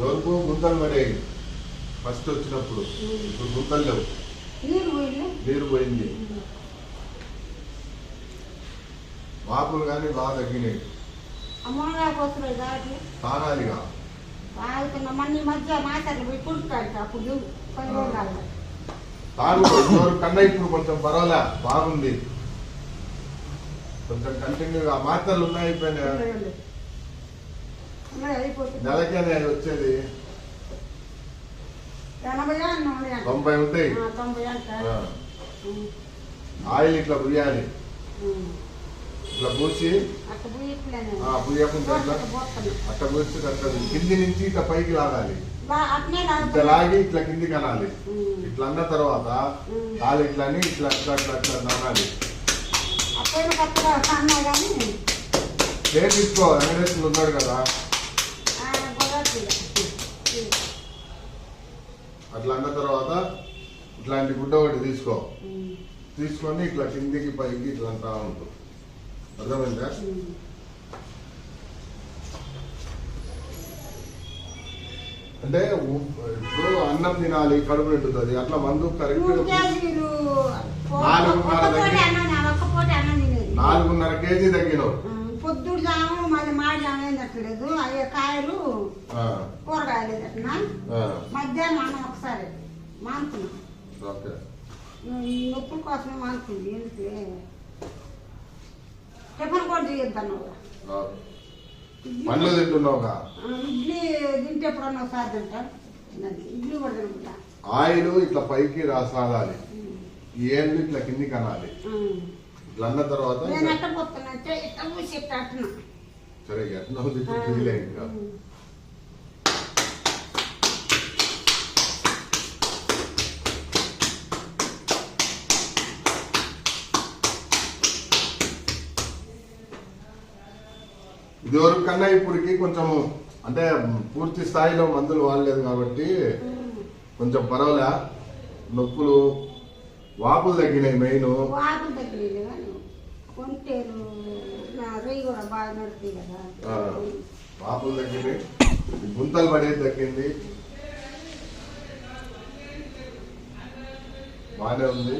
ఎవరికో గుంతలు పడేవి ఫస్ట్ వచ్చినప్పుడు. ఇప్పుడు గుంతలు లేవు. నీరు పోయింది? వాపులు కానీ బాగా తగ్గినాయి. తాగాలిగా. తాగు ఎవరు కన్నా ఇప్పుడు కొంచెం పర్వాలే. బాగుంది. కొంచెం కంటిన్యూగా మాత్రలు ఉన్నాయి అయిపోయినాయి. నెలకేనే వచ్చేది తొంభై ఉంటాయి. ఆయిల్ ఇట్లా పుయ్యాలి ఇట్లా పూసి పోతాను అట్లా పూసి అట్లా కింది నుంచి ఇట్లా పైకి లాగాలి. ఇట్లా లాగి ఇట్లా కిందికి అనాలి ఇట్లా అన్న తర్వాత కాలు ఇట్లా అని ఇట్లా అప్పుడు కొత్తగా అన్నా కానీ ప్లేట్ తీసుకో. వెంకటేశ్వరులు ఉన్నాడు కదా. అట్లా అన్న తర్వాత ఇట్లాంటి గుడ్డ ఒకటి తీసుకో. తీసుకొని ఇట్లా కిందికి పైకి ఇట్లా అంటా ఉంటుంది అర్థమైందా? అంటే ఇప్పుడు అన్నం తినాలి కడుపు నిండుతుంది. అట్లా మందు కరెక్ట్ నాలుగున్నర నాలుగున్నర కేజీ తగ్గినావు. పొద్దుడు జాము మళ్ళీ మాడి జాము ఏం తట్టలేదు అయ్యే కాయలు కూరగాయలు తట్టినా మధ్యాహ్నం అన్నం ఒకసారి. మానుకున్నాం. నొప్పుల కోసమే మానుకుంది. ఎందుకులే టిఫిన్ కూడా. పండ్లు తింటున్నావుగా? ఇడ్లీ తింటే ఎప్పుడన్నా ఒకసారి తింటా. అది ఇడ్లీ కూడా తింటా ఆయిల్ ఇట్లా పైకి రాసాగాలి ఏళ్ళు ఇట్లా కిందికి అనాలి? అన్న తర్వాత సరే ఎట్లా తెలియలే ఇంకా. ఇది వరకు కన్నా ఇప్పటికి కొంచెం అంటే పూర్తి స్థాయిలో మందులు వాడలేదు కాబట్టి కొంచెం పర్వాలే. నొప్పులు వాపులు తగ్గినాయి మెయిన్. వాకులు తగ్గలేదు కానీ కొంటేరు నా రొయ్యి కూడా బాగా నడుతుంది కదా. వాపులు తగ్గినాయి. గుంతలు పడేది తగ్గింది. బాగానే ఉంది.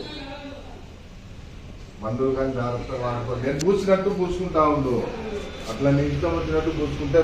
మందులు కానీ జాగ్రత్తగా వాడుకో. నేను పూసినట్టు పూసుకుంటా ఉండు. అట్లా నీ ఇష్టం వచ్చినట్టు పూసుకుంటే